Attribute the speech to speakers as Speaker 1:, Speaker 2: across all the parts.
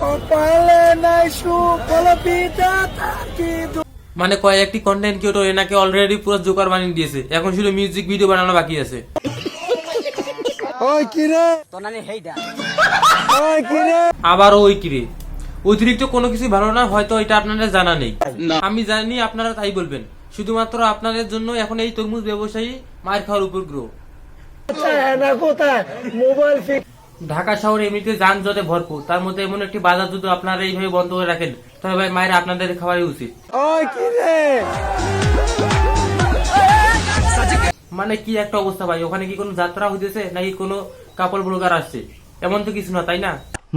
Speaker 1: কপালে নাই
Speaker 2: মানে কয়েকটি কন্টেন্ট ক্রিয়েটর এনাকে অলরেডি পুরো জোকার বানিয়ে দিয়েছে। এখন শুধু মিউজিক ভিডিও বানানো বাকি আছে।
Speaker 1: ওই কিরে ওই কিরে
Speaker 2: আবার ওই কিরে অতিরিক্ত কোনো কিছু ভালো না হয়তো এটা আপনাদের জানা নেই। আমি জানি আপনারা তাই বলবেন। শুধুমাত্র আপনাদের জন্য এখন এই তরমুজ ব্যবসায়ী মার খাওয়ার উপগ্রহ
Speaker 1: কোথায়? মোবাইল ফিক
Speaker 2: ঢাকা শহরে এমনিতে যানজটে ভরপুর। তার মধ্যে এমন একটি বাজার যদি আপনারা এইভাবে বন্ধ করে রাখেন তবে ভাই মায়ের আপনাদের খাওয়াই উচিত। মানে কি একটা অবস্থা ভাই? ওখানে কি কোনো যাত্রা হইতেছে নাকি কোনো কাপড় ব্লগার আসছে? এমন তো কিছু না তাই না?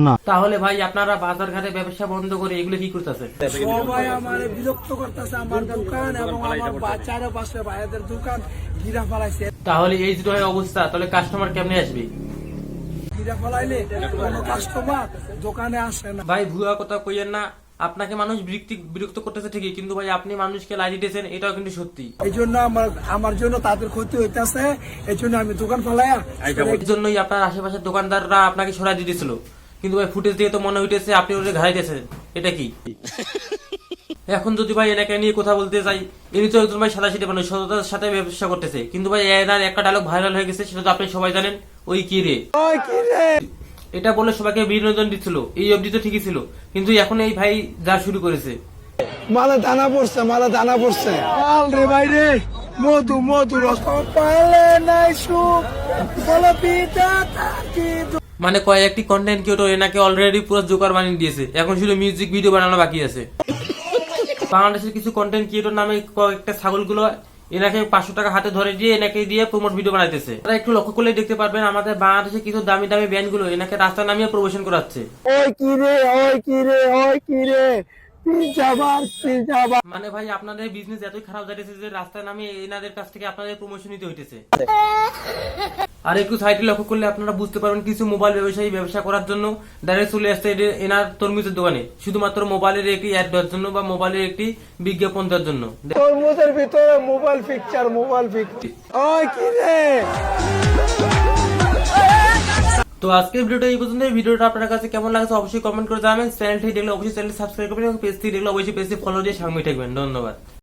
Speaker 1: না।
Speaker 2: তাহলে ভাই আপনারা বাজার ঘাটে ব্যবসা বন্ধ করে এগুলো কি করতেছে
Speaker 1: সবাই আমার বিরক্ত করতেছে আমার দোকান এবং আমার বাচ্চারও পাশে ভাইদের দোকান গিরা ফেলাইছে।
Speaker 2: তাহলে এই যে অবস্থা তাহলে কাস্টমার কেমনে আসবে?
Speaker 1: গিরা ফেলাইলে কোনো কাস্টমার দোকানে আসে না।
Speaker 2: ভাই ভুয়া কথা কইয়েন না। আপনাকে মানুষ বিরক্তি বিরক্ত করতেছে ঠিকই কিন্তু ভাই আপনি মানুষকে লাই দিতেছেন এটাও কিন্তু সত্যি।
Speaker 1: এই জন্য আমার আমার জন্য তাদের ক্ষতি হইতেছে এই জন্য আমি দোকান ফেলাইয়া
Speaker 2: এর জন্যই আপনার আশেপাশের দোকানদাররা আপনাকে সরাই দিতেছিল। কিন্তু ভাই ফুটেজ দিয়ে তো মনে হইতেছে আপনি ওদের ঘাড়াইতেছেন। এটা কি? এখন যদি ভাই এনাকে নিয়ে কথা বলতে যাই ইনি তো একজন ভাই সাদা সিটে মানুষ সততার সাথে ব্যবসা করতেছে। কিন্তু ভাই এনার একটা ডায়লগ ভাইরাল হয়ে গেছে সেটা তো আপনি সবাই জানেন। ওই কি রে?
Speaker 1: ওই কিরে
Speaker 2: এটা বলে সবাইকে বিনোদন দিচ্ছিল। এই অবধি তো ঠিকই ছিল। কিন্তু এখন এই ভাই যা শুরু করেছে।
Speaker 1: মালা দানা পড়ছে মালা দানা পড়ছে। আল রে ভাই রে। মধু মধু রস কপালে নাই সুখ। বলো পিতা থাকি
Speaker 2: মানে কয়েকটি কন্টেন্ট ক্রিয়েটর এনাকে অলরেডি পুরো জোকার বানিয়ে দিয়েছে। এখন শুধু মিউজিক ভিডিও বানানো বাকি আছে। বাংলাদেশের কিছু কন্টেন্ট ক্রিয়েটর নামে কয়েকটা ছাগলগুলো এনাকে পাঁচশো টাকা হাতে ধরে দিয়ে এনাকে দিয়ে প্রমোট ভিডিও বানাইতেছে। তারা একটু লক্ষ্য করলে দেখতে পারবেন আমাদের বাংলাদেশে কিছু দামি দামি ব্যান্ডগুলো এনাকে রাস্তা নামিয়ে প্রমোশন করাচ্ছে।
Speaker 1: ওই কিরে ওই কিরে ওই কিরে পিজাবার পিজাবার
Speaker 2: মানে ভাই আপনাদের বিজনেস এতই খারাপ যাইতেছে যে রাস্তায় নামিয়ে এনাদের কাছ থেকে আপনাদের প্রমোশন নিতে হইতেছে। আর একটু সাইডে লক্ষ্য করলে আপনারা বুঝতে পারবেন কিছু মোবাইল ব্যবসায়ী ব্যবসা করার জন্য ডাইরেক্ট চলে আসছে এনার তরমুজের দোকানে। শুধুমাত্র মোবাইলের একটি অ্যাড দেওয়ার জন্য বা মোবাইলের একটি বিজ্ঞাপন দেওয়ার জন্য।
Speaker 1: তরমুজের ভিতরে মোবাইল পিকচার মোবাইল পিকচার ওই কিরে
Speaker 2: তো আজকের ভিডিওটা এই পর্যন্ত ভিডিওটা আপনার কাছে কেমন লাগছে অবশ্যই কমেন্ট করে জানাবেন। চ্যানেলটি দেখলে অবশ্যই চ্যানেল সাবস্ক্রাইব করবেন এবং পেজটি দেখলে অবশ্যই পেজটি ফলো দিয়ে সঙ্গে থাকবেন। ধন্যবাদ।